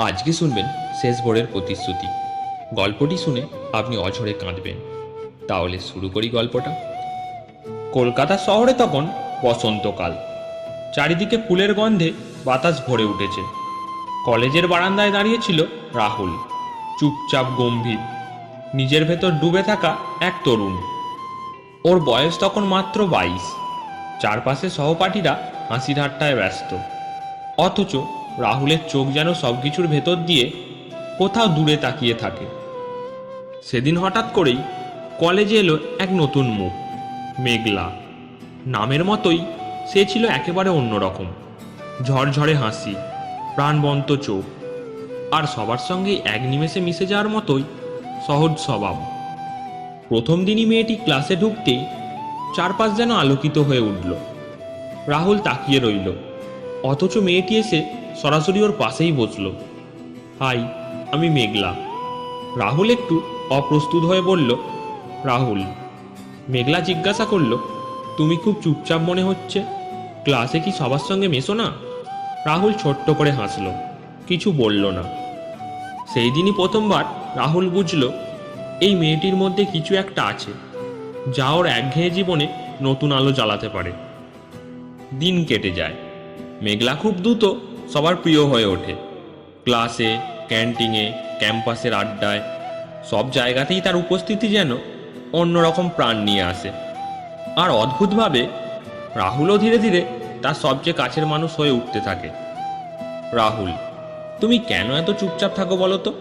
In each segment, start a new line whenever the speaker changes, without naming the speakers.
আজকে শুনবেন শেষ ভোরের প্রতিশ্রুতি। গল্পটি শুনে আপনি অঝরে কাঁদবেন। তাহলে শুরু করি গল্পটা। কলকাতা শহরে তখন বসন্তকাল চারিদিকে ফুলের গন্ধে বাতাস ভরে উঠেছে। কলেজের বারান্দায় দাঁড়িয়েছিল রাহুল। চুপচাপ গম্ভীর। নিজের ভেতর ডুবে থাকা এক তরুণ। ওর বয়স তখন মাত্র বাইশ। চারপাশে সহপাঠীরা হাসি ঠাট্টায় ব্যস্ত। অথচ রাহুলের চোখ যেন সবকিছুর ভেতর দিয়ে কোথাও দূরে তাকিয়ে থাকে। সেদিন হঠাৎ করেই কলেজে এলো এক নতুন মুখ, মেঘলা। নামের মতোই সে ছিল একেবারে অন্যরকম। ঝরঝরে হাসি, প্রাণবন্ত চোখ। আর সবার সঙ্গে এক নিমেষে মিশে যাওয়ার মতোই সহজ স্বভাব। প্রথম দিনই মেয়েটি ক্লাসে ঢুকতেই চারপাশ যেন আলোকিত হয়ে উঠল। রাহুল তাকিয়ে রইল। অথচ মেয়েটি এসে সরাসরি ওর পাশেই বসল। হাই, আমি মেঘলা। রাহুল একটু অপ্রস্তুত হয়ে বলল, রাহুল। মেঘলা জিজ্ঞাসা করল, তুমি খুব চুপচাপ মনে হচ্ছে? ক্লাসে কি সবার সঙ্গে মেশো না? রাহুল ছোট্ট করে হাসলো, কিছু বলল না। সেই দিনই প্রথমবার রাহুল বুঝল, এই মেয়েটির মধ্যে কিছু একটা আছে, যা ওর একঘেয়ে জীবনে নতুন আলো জ্বালাতে পারে। দিন কেটে যায়। মেঘলা খুব দ্রুত সবার প্রিয় হয়ে ওঠে। ক্লাসে, ক্যান্টিনে, ক্যাম্পাসের আড্ডায়, সব জায়গাতেই তার উপস্থিতি যেন অন্যরকম প্রাণ নিয়ে আসে। আর অদ্ভুতভাবে, রাহুলও ধীরে ধীরে তার সবচেয়ে কাছের মানুষ হয়ে উঠতে থাকে। রাহুল, তুমি কেন এত চুপচাপ থাকো বলো তো?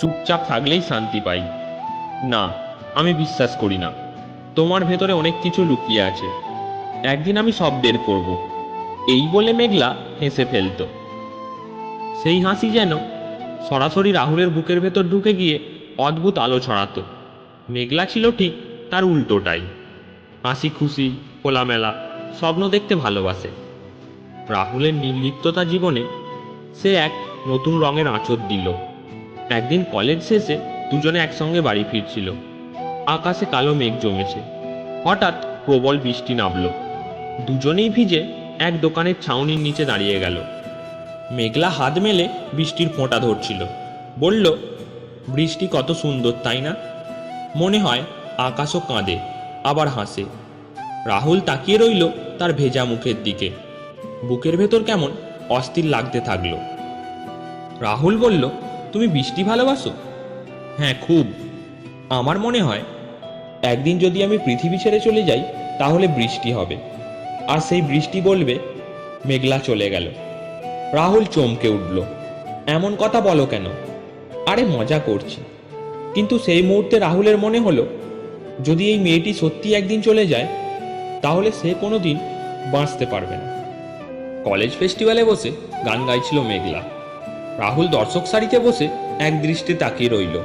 চুপচাপ থাকলেই শান্তি পাই। না, আমি বিশ্বাস করি না। তোমার ভেতরে অনেক কিছু লুকিয়ে আছে। একদিন আমি সব বের করব। এই বলে মেঘলা হেসে ফেলতো। সেই হাসি যেন সরাসরি রাহুলের বুকের ভেতর ঢুকে গিয়ে অদ্ভুত আলো ছড়াতো। মেঘলা ছিল ঠিক তার উল্টোটাই। হাসি খুশি, খোলামেলা, স্বপ্ন দেখতে ভালোবাসে। রাহুলের নির্লিপ্ততা জীবনে সে এক নতুন রঙের আঁচড় দিল। একদিন কলেজ শেষে দুজনে একসঙ্গে বাড়ি ফিরছিল। আকাশে কালো মেঘ জমেছে। হঠাৎ প্রবল বৃষ্টি নামলো। দুজনেই ভিজে এক দোকানের ছাউনির নিচে দাঁড়িয়ে গেল। মেঘলা হাত মেলে বৃষ্টির ফোঁটা ধরছিল। বলল, বৃষ্টি কত সুন্দর, তাই না? মনে হয় আকাশও কাঁদে, আবার হাসে। রাহুল তাকিয়ে রইল তার ভেজা মুখের দিকে। বুকের ভেতর কেমন অস্থির লাগতে থাকল। রাহুল বলল, তুমি বৃষ্টি ভালোবাসো? হ্যাঁ খুব। আমার মনে হয়, একদিন যদি আমি পৃথিবী ছেড়ে চলে যাই, তাহলে বৃষ্টি হবে। আর সেই বৃষ্টি বলবে, মেঘলা চলে গেল। রাহুল চমকে উঠল। এমন কথা বলো কেন? আরে, মজা করছি। কিন্তু সেই মুহূর্তে রাহুলের মনে হলো, যদি এই মেয়েটি সত্যি একদিন চলে যায়, তাহলে সে কোনো দিন বাঁচতে পারবে না। কলেজ ফেস্টিভ্যালে বসে গান গাইছিল মেঘলা। রাহুল দর্শক সারিতে বসে এক দৃষ্টি তাকিয়ে রইল।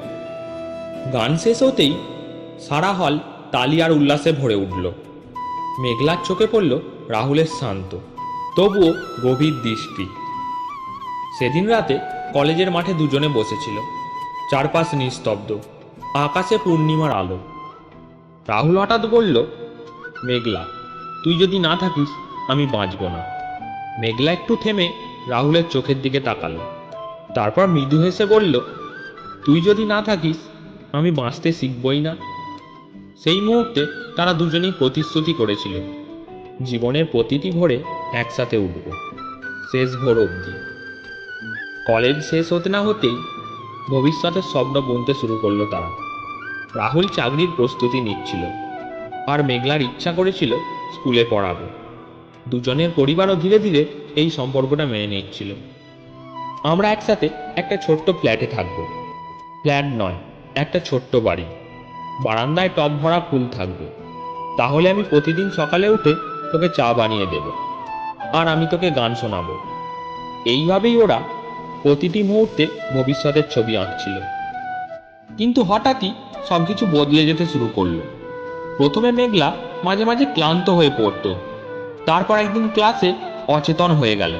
গান শেষ হতেই সারা হল তালি আর উল্লাসে ভরে উঠল। মেঘলার চোখে পড়ল রাহুলের শান্ত। তবুও গভীর দৃষ্টি। সেদিন রাতে কলেজের মাঠে দুজনে বসেছিল। চারপাশ নিস্তব্ধ। আকাশে পূর্ণিমার আলো। রাহুল হঠাৎ বলল, মেঘলা, তুই যদি না থাকিস, আমি বাঁচব না। মেঘলা একটু থেমে রাহুলের চোখের দিকে তাকালো। তারপর মৃদু হেসে বলল, তুই যদি না থাকিস, আমি বাঁচতে শিখবই না। সেই মুহূর্তে তারা দুজনেই প্রতিশ্রুতি করেছিল। জীবনের প্রতিটি ভোরে একসাথে উঠব, শেষ ভোর অবধি। কলেজ শেষ হতে না হতেই ভবিষ্যতের স্বপ্ন বুনতে শুরু করল তারা। রাহুল চাকরির প্রস্তুতি নিচ্ছিল আর মেঘলার ইচ্ছা করেছিল স্কুলে পড়াবো। দুজনের পরিবারও ধীরে ধীরে এই সম্পর্কটা মেনে নিচ্ছিল। আমরা একসাথে একটা ছোট্ট ফ্ল্যাটে থাকব। ফ্ল্যাট নয়, একটা ছোট্ট বাড়ি। বারান্দায় টব ভরা ফুল থাকবে। তাহলে আমি প্রতিদিন সকালে উঠে তোকে চা বানিয়ে দেব। আর আমি তোকে গান শোনাবো। এইভাবেই ওরা প্রতিটি মুহূর্তে ভবিষ্যতের ছবি আঁকছিল। কিন্তু হঠাৎই সবকিছু বদলে যেতে শুরু করল। প্রথমে মেঘলা মাঝে মাঝে ক্লান্ত হয়ে পড়তো। তারপর একদিন ক্লাসে অচেতন হয়ে গেল।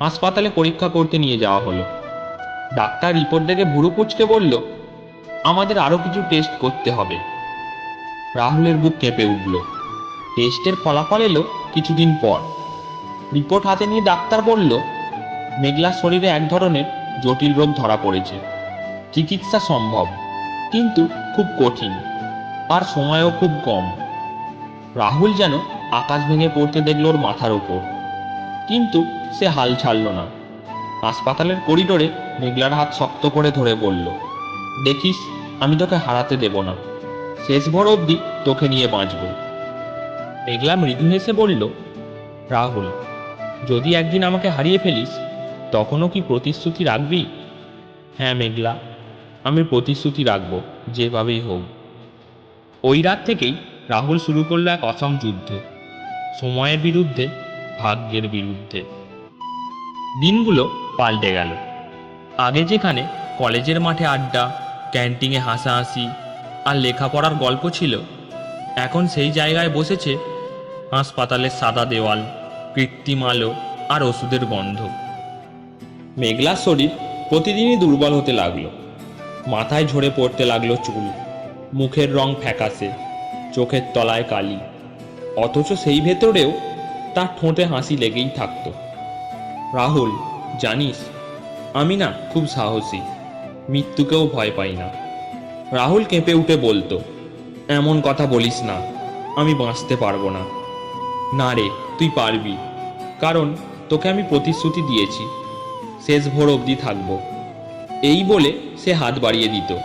হাসপাতালে পরীক্ষা করতে নিয়ে যাওয়া হলো। ডাক্তার রিপোর্ট দেখে ভুরু কুচকে বলল, আমাদের আরও কিছু টেস্ট করতে হবে। রাহুলের বুক কেঁপে উঠল। টেস্টের ফলাফল এলো কিছুদিন পর। রিপোর্ট হাতে নিয়ে ডাক্তার বলল, মেঘলার শরীরে এক ধরনের জটিল রোগ ধরা পড়েছে। চিকিৎসা সম্ভব, কিন্তু খুব কঠিন, আর সময়ও খুব কম। রাহুল যেন আকাশ ভেঙে পড়তে দেখল ওর মাথার ওপর কিন্তু সে হাল ছাড়ল না। হাসপাতালের করিডোরে মেঘলার হাত শক্ত করে ধরে বলল, দেখিস, আমি তোকে হারাতে দেব না। শেষ ভর অবধি তোকে নিয়ে বাঁচব। মেঘলা মৃদু হেসে বলল, রাহুল, যদি একদিন আমাকে হারিয়ে ফেলিস, তখনও কি প্রতিশ্রুতি রাখবি? হ্যাঁ মেঘলা, আমি প্রতিশ্রুতি রাখব, যেভাবেই হোক। ওই রাত থেকেই রাহুল শুরু করল এক অসম যুদ্ধ, সময়ের বিরুদ্ধে, ভাগ্যের বিরুদ্ধে। দিনগুলো পাল্টে গেল। আগে যেখানে কলেজের মাঠে আড্ডা, ক্যান্টিনে হাসাহাসি আর লেখাপড়ার গল্প ছিল, এখন সেই জায়গায় বসেছে হাসপাতালের সাদা দেওয়াল, কৃত্রিম আলো আর ওষুধের গন্ধ। মেঘলার শরীর প্রতিদিনই দুর্বল হতে লাগল। মাথায় ঝরে পড়তে লাগল চুল, মুখের রং ফ্যাকাশে, চোখের তলায় কালি। অথচ সেই ভেতরেও তার ঠোঁটে হাসি লেগেই থাকত। রাহুল, জানিস, আমি না খুব সাহসী, মৃত্যুকেও ভয় পাই না। রাহুল কেঁপে উঠে বলতো, এমন কথা বলিস না, আমি বাঁচতে পারব না। না রে, তুই পারবি। কারণ তোকে আমি প্রতিশ্রুতি দিয়েছি। শেষ ভোর অবধি থাকব। এই বলে সে হাত বাড়িয়ে দিত।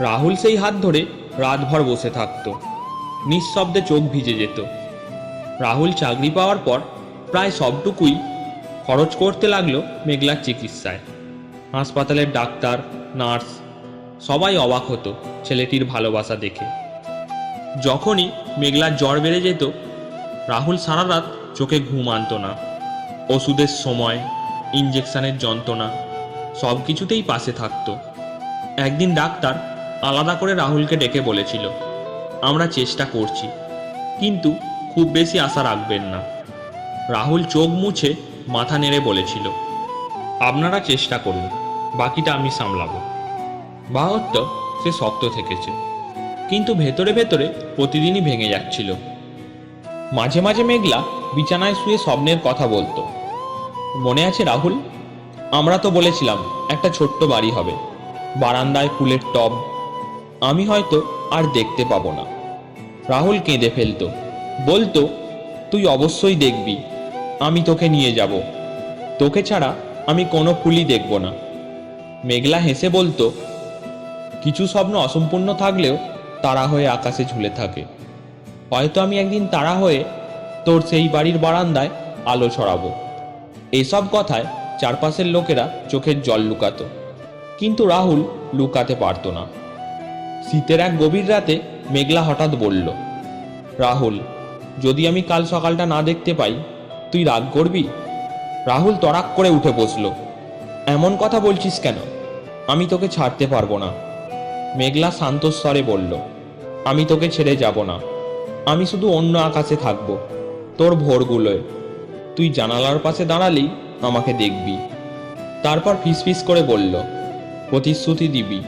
রাহুল সেই হাত ধরে রাতভর বসে থাকতো। নিঃশব্দে চোখ ভিজে যেত। রাহুল চাকরি পাওয়ার পর প্রায় সবটুকুই খরচ করতে লাগল মেঘলার চিকিৎসায়। হাসপাতালের ডাক্তার, নার্স, সবাই অবাক হতো ছেলেটির ভালোবাসা দেখে। যখনই মেঘলার জ্বর বেড়ে যেত রাহুল সারা রাত চোখে ঘুম আনতো না। ওষুধের সময় ইঞ্জেকশনের যন্ত্রণা সব কিছুতেই পাশে থাকতো। একদিন ডাক্তার আলাদা করে রাহুলকে ডেকে বলেছিল, আমরা চেষ্টা করছি, কিন্তু খুব বেশি আশা রাখবেন না। রাহুল চোখ মুছে মাথা নেড়ে বলেছিল, আপনারা চেষ্টা করুন, বাকিটা আমি সামলাবো। বাহত্য সে শক্ত থেকেছে, কিন্তু ভেতরে ভেতরে প্রতিদিনই ভেঙে যাচ্ছিল। মাঝে মাঝে মেঘলা বিছানায় শুয়ে স্বপ্নের কথা বলতো। মনে আছে রাহুল? আমরা তো বলেছিলাম, একটা ছোট্ট বাড়ি হবে। বারান্দায় ফুলের টব। আমি হয়তো আর দেখতে পাবো না। রাহুল কেঁদে ফেলতো। বলতো, তুই অবশ্যই দেখবি। আমি তোকে নিয়ে যাব। তোকে ছাড়া আমি কোনো ফুলই দেখব না। মেঘলা হেসে বলতো, কিছু স্বপ্ন অসম্পূর্ণ থাকলেও তারা হয়ে আকাশে ঝুলে থাকে। হয়তো আমি একদিন তারা হয়ে তোর সেই বাড়ির বারান্দায় আলো ছড়াবো। এসব কথায় চারপাশের লোকেরা চোখের জল লুকাতো। কিন্তু রাহুল লুকাতে পারতো না। শীতের এক গভীর রাতে মেঘলা হঠাৎ বলল, রাহুল, যদি আমি কাল সকালটা না দেখতে পাই, তুই রাগ করবি? রাহুল তড়াক করে উঠে বসল, এমন কথা বলছিস কেন? আমি তোকে ছাড়তে পারব না। মেঘলা শান্তস্বরে বলল, আমি তোকে ছেড়ে যাব না। আমি শুধু অন্য আকাশে থাকব, তোর ভোরগুলোয়। তুই জানালার পাশে দাঁড়ালেই আমাকে দেখবি। তারপর ফিসফিস করে বলল, প্রতিশ্রুতি দিবি,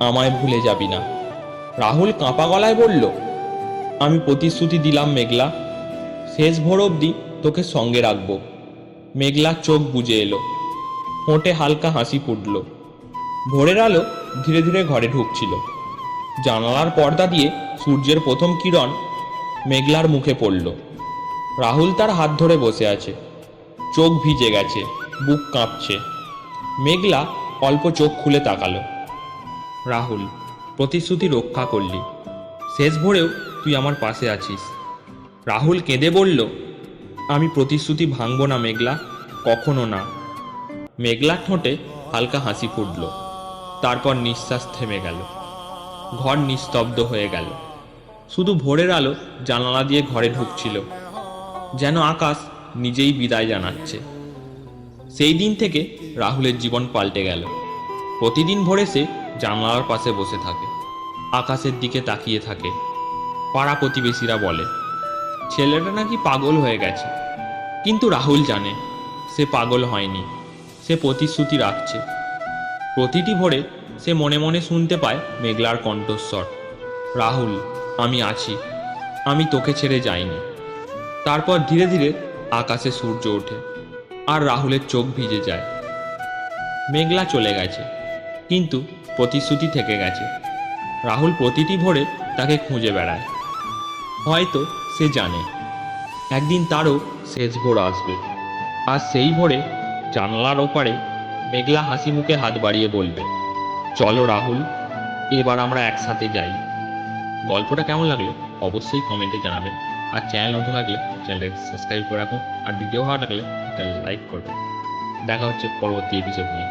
আমায় ভুলে যাবি না। রাহুল কাঁপা গলায় বলল, আমি প্রতিশ্রুতি দিলাম মেঘলা। শেষ ভোর অবধি তোকে সঙ্গে রাখব। মেঘলা চোখ বুজে এলো। ঠোঁটে হালকা হাসি ফুটল। ভোরের আলো ধীরে ধীরে ঘরে ঢুকছিল। জানালার পর্দা দিয়ে সূর্যের প্রথম কিরণ মেঘলার মুখে পড়ল। রাহুল তার হাত ধরে বসে আছে। চোখ ভিজে গেছে, বুক কাঁপছে। মেঘলা অল্প চোখ খুলে তাকালো। রাহুল, প্রতিশ্রুতি রক্ষা করলি। শেষ ভোরেও তুই আমার পাশে আছিস। রাহুল কেঁদে বলল, আমি প্রতিশ্রুতি ভাঙব না মেঘলা, কখনো না। মেঘলার ঠোঁটে হালকা হাসি ফুটল। তারপর নিঃশ্বাস থেমে গেল। ঘর নিস্তব্ধ হয়ে গেল। শুধু ভোরের আলো জানালা দিয়ে ঘরে ঢুকছিল, যেন আকাশ নিজেই বিদায় জানাচ্ছে। সেই দিন থেকে রাহুলের জীবন পাল্টে গেল। প্রতিদিন ভোরে সে জানালার পাশে বসে থাকে, আকাশের দিকে তাকিয়ে থাকে। পাড়া প্রতিবেশীরা বলে, ছেলেটা নাকি পাগল হয়ে গেছে। কিন্তু রাহুল জানে, সে পাগল হয়নি, সে প্রতিশ্রুতি রাখছে। প্রতিটি ভোরে সে মনে মনে শুনতে পায় মেঘলার কণ্ঠস্বর। রাহুল আমি আছি। আমি তোকে ছেড়ে যাইনি। তারপর ধীরে ধীরে আকাশে সূর্য ওঠে আর রাহুলের চোখ ভিজে যায়। মেঘলা চলে গেছে, কিন্তু প্রতিশ্রুতি থেকে গেছে। রাহুল প্রতিটি ভোরে তাকে খুঁজে বেড়ায়। হয়তো সে জানে, একদিন তারও শেষ ভোর আসবে। আর সেই ভোরে জানলার ওপারে মেঘলা হাসি মুখে হাত বাড়িয়ে বলবে, চলো রাহুল, এবার আমরা একসাথে যাই। গল্পটা কেমন লাগল অবশ্যই কমেন্টে জানাবেন আর চ্যানেল নতুন লাগলে চ্যানেলটাকে সাবস্ক্রাইব করে রাখুন আর ভিডিও ভালো লাগলে লাইক করবেন দেখা হচ্ছে পরবর্তী এপিসোড নিয়ে।